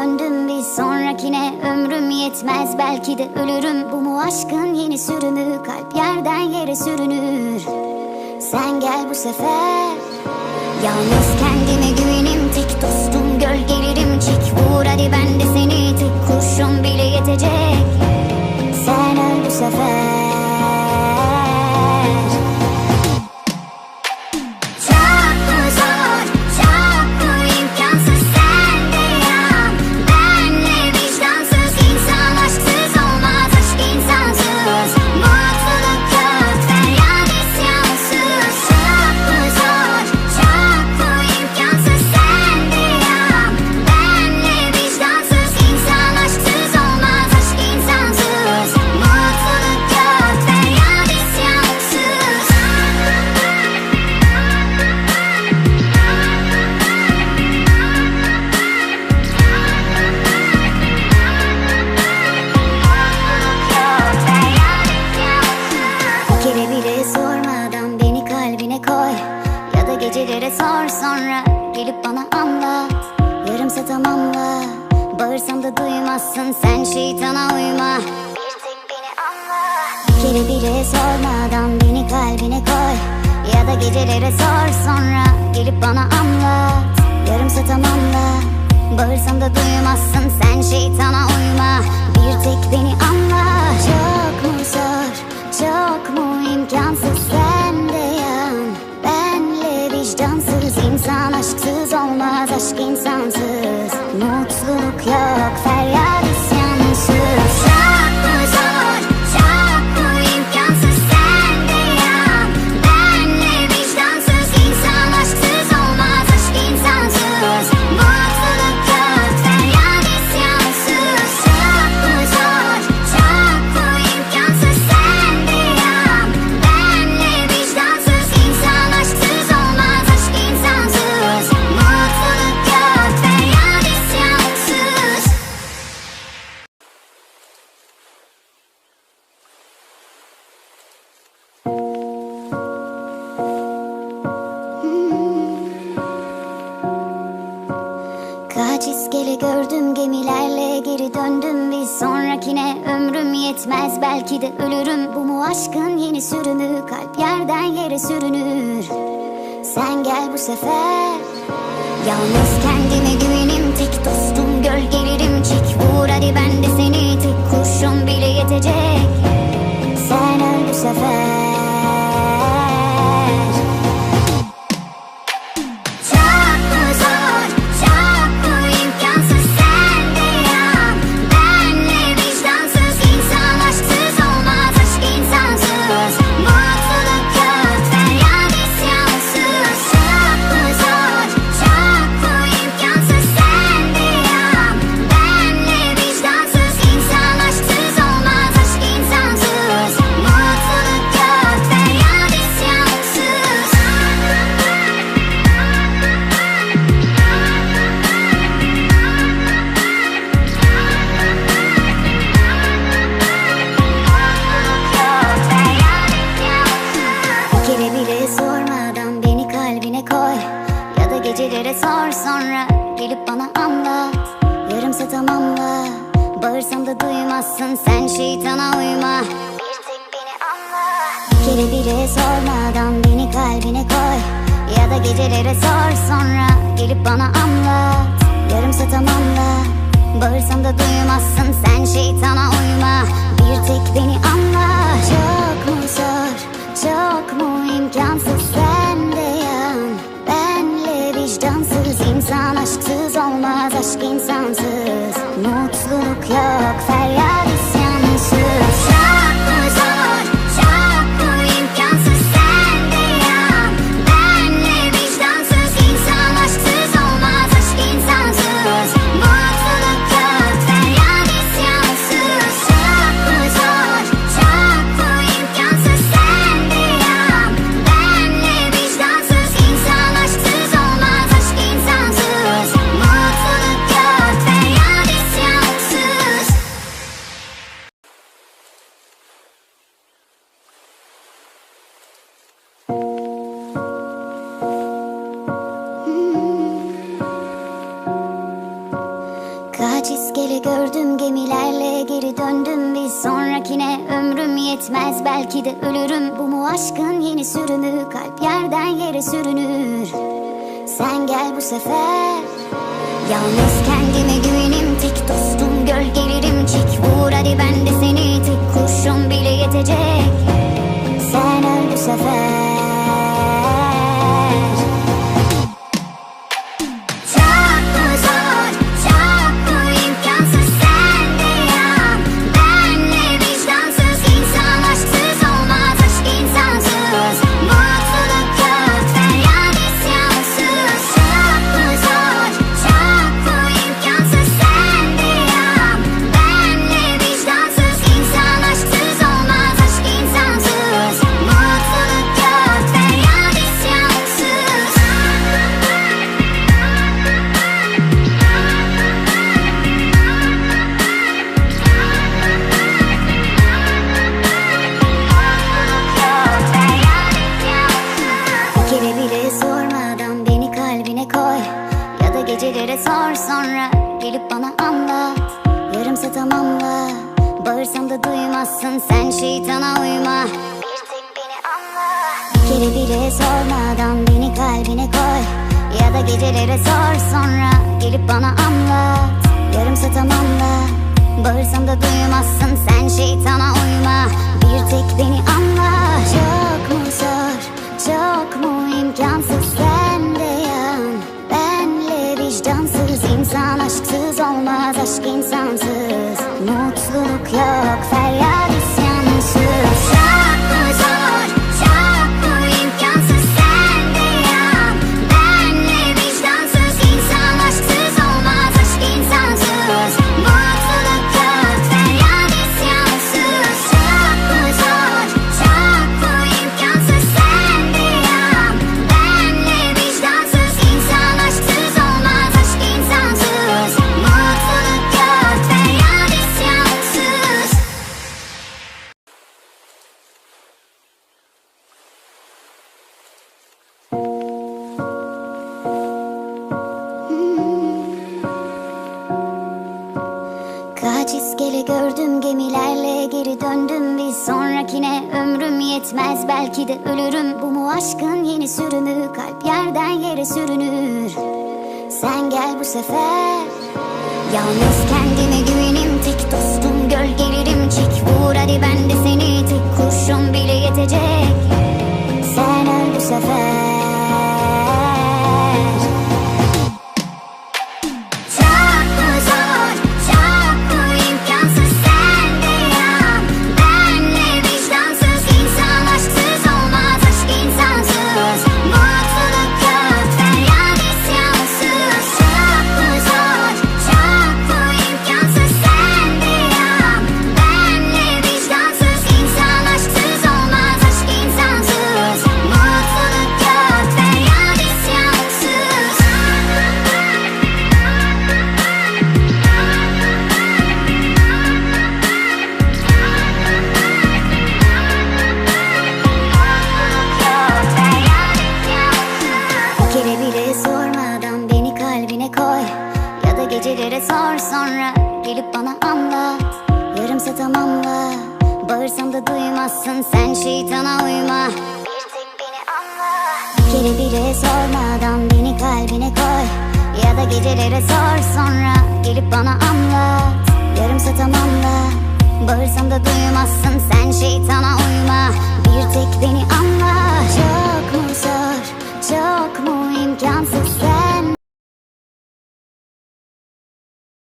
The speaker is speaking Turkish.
döndüm bir sonrakine Ömrüm yetmez belki de ölürüm. Bu mu aşkın yeni sürümü? Kalp yerden yere sürünür. Sen gel bu sefer. Yalnız kendime güvenim Tek dostum gölgelerim Çek vur hadi ben de Tamamla Bağırsam da duymazsın. Sen şeytana uyma. Bir tek beni anla. Kere bile sormadan beni kalbine koy. Ya da gecelere sor sonra gelip bana anlat. Yarımsa tamamla. Bağırsam da duymazsın. Sen şeytana uyma Kaç iskele gördüm gemilerle geri döndüm. Bir sonrakine Ömrüm yetmez belki de ölürüm. Bu mu aşkın yeni sürümü? Kalp yerden yere sürünür. Sen gel bu sefer. Yalnız kendime sor sonra gelip bana anlat. Yarımsa tamamla Bağırsam da duymazsın. Sen şeytana uyma. Bir tek beni anla. Kere bile sormadan beni kalbine koy. Ya da gecelere sor sonra gelip bana anlat. Yarımsa tamamla Bağırsam da duymazsın. Sen şeytana uyma. Bir tek beni anla. Çok mu zor çok mu imkansız? Sen insan aşksız olmaz aşk insansız. Mutluluk yok yetmez. Belki de ölürüm. Bu mu aşkın yeni sürümü kalp yerden yere sürünür. Sen gel bu sefer. Yalnız kendime güvenim. Tek dostum gölgelerim. Çek Vur hadi ben de seni Bağırsam da duymazsın sen şeytana uyma. Bir tek beni anla. Kere bile sormadan beni kalbine koy. Ya da gecelere sor sonra gelip bana anlat. Yarımsa tamamla. Bağırsam da duymazsın sen şeytana uyma Kaç iskele gördüm gemilerle geri döndüm. Bir sonrakine ömrüm yetmez belki de ölürüm. Bu mu aşkın yeni sürümü? Kalp yerden yere sürünür. Sen gel bu sefer. Yalnız kendime sonra gelip bana anlat. Yarımsa tamamla Bağırsam da duymazsın. Sen şeytana uyma. Bir tek beni anla. Geri bile sormadan beni kalbine koy. Ya da gecelere sor sonra gelip bana anlat. Yarımsa tamamla Bağırsam da duymazsın. Sen şeytana uyma. Bir tek beni anla. Çok mu zor çok mu imkansız? Sen